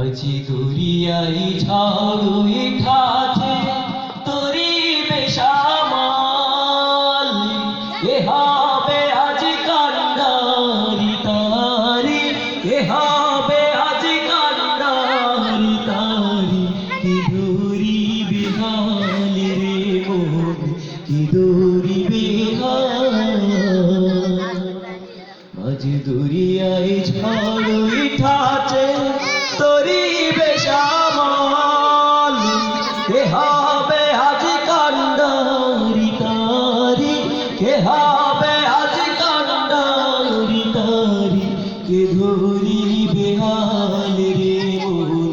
আজি দুরিয়াই ঝাড়ু উঠাছে তরি বেশামাল এ হবে আজ কান্ডারি তারি, এ হবে আজ কান্ডারি তারি। কি দূরি বিহাল রে মন কি দূরি বিহাল। আজ দুরিয়ায় ঝড় হবে আজ কান্ডারি তারি। কে ধরি বেহাল রে মন?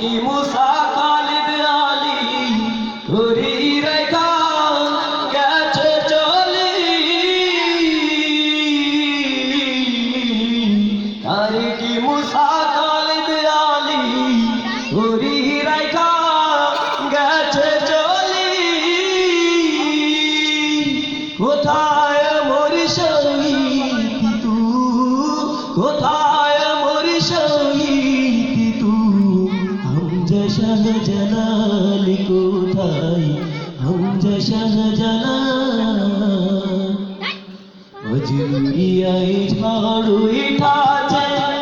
কি কোথায় মরি শহীদ তু? কোথায় মরি শহীদ তু? হম জশন জলাল কোথায়? হম জশন জলাল? মজুরিয়ায় ঝড় উঠাছে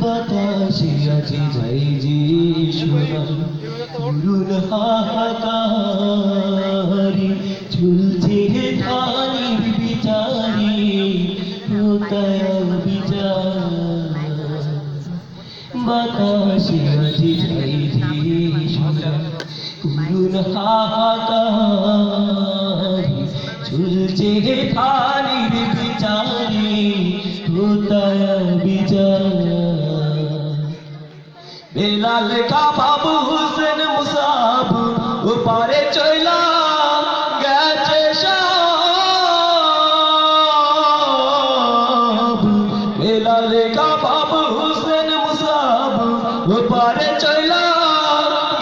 বাতাসে আছে যাই যে শোনা হাহাকারি ঝুলছে ধানির বিচারি হোতায় বিচার। বাতাসে আছে যাই যে শোনা হাহাকারি ঝুলছে হোতায় বিচার বেলাল কা বাবু হুসেন মুসাব ওপারে চইলা গেছে বেলাল কা বাবু হুসেন মুসাব ওপারে চইলা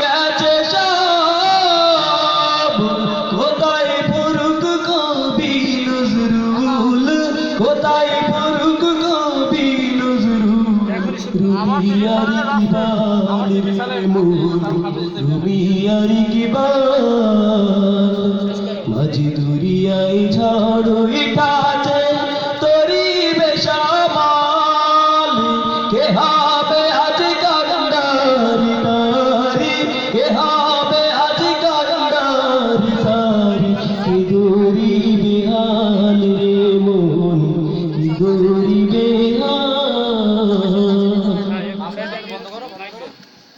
গেছে কোথায় ফুরুক কবি নজরুল, কোথায় আর কি বারে তুমি আর কি মাঝি দুরিয়াই ঝড় উঠাছে তোরি বেশামাল কে হবে আজ কান্দারি তারি কে হবে আজ কান্দারি তারি কি দুরি বিহাল রে মন কি দুরি